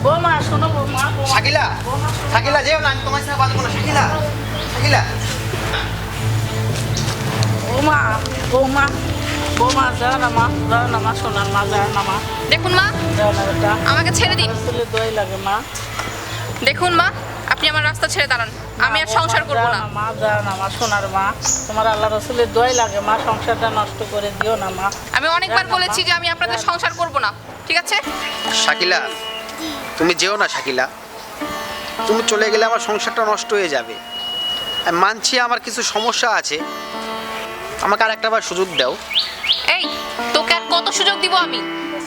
শোনো বৌমা বৌমা। শাকিলা শাকিলা যেও না আমি তোমার সাথে বাঁধবো না। শাকিলা শাকিলা। বৌমা বৌমা বৌমা যাও না মা যাও না মা সোনার মা যাও না মা। দেখুন মা আমাকে ছেড়ে দিন। দই লাগে মা। দেখুন মা আপনি আমার রাস্তা ছেড়ে দাঁড়ান। আমি আর সংসার করব না। মা যাও না মা সোনার মা। তোমার আল্লাহ রসুলের দই লাগে মা সংসারটা নষ্ট করে দিও না মা। আমি অনেকবার বলেছি যে আমি আপনাদের সংসার করব না। ঠিক আছে? শাকিলা তুমি যেও না শাকিলা। তুমি চলে গেলে আমার সংসারটা নষ্ট হয়ে যাবে। আমি মানছি আমার কিছু সমস্যা আছে। আমাকে আর একটা বার সুযোগ দাও। এই তোকে আর কত সুযোগ দিব আমি?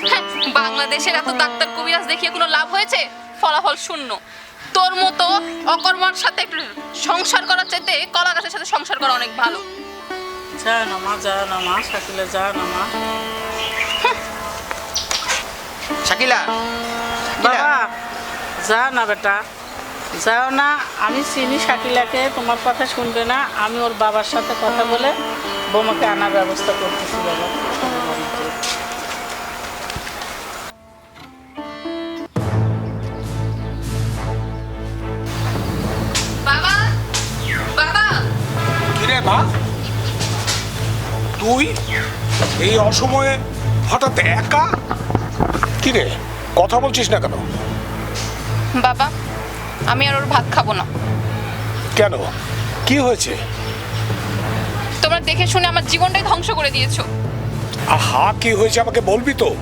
হ্যাঁ, বাংলাদেশের এত ডাক্তার কবিরাজ দেখিয়ে কোনো লাভ হয়েছে? ফলাফল শূন্য। তোর মতো অকর্মার সাথে একটু সংসার করার চাইতে কলা গাছের সাথে সংসার করা অনেক ভালো। না মা যাও না মা শাকিলে যাও না মা। শাকিলা শাকিলা যাও না বেটা। যাও না আমি চিনি শাকিলাকে তোমার কথা শুনবে না আমি ওর বাবার সাথে কথা বলে বোমাকে আনার ব্যবস্থা করতেছি বাবা। বাবা বাবা। মা? তুই এই অসময়ে হঠাৎ একা? কিরে কথা বলছিস না কেন? বাবা আমি আর ওর ভাত খাব না। কেন? কি হয়েছে? তোমরা দেখে শুনে আমার জীবনটাই ধ্বংস করে দিয়েছ। আহা কি হয়েছে আমাকে বলবি তো?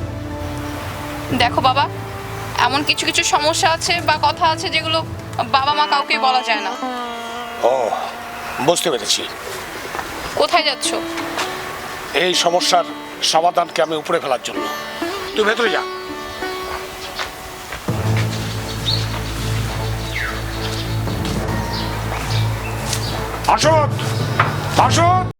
দেখো বাবা এমন কিছু কিছু সমস্যা আছে বা কথা আছে যেগুলো বাবা মা কাউকে বলা যায় না। ও বুঝতে পেরেছি। কোথায় যাচ্ছ? এই সমস্যার সমাধানকে আমি উপরে ফেলার জন্য। তুই ভেতরে যা। আসো আসো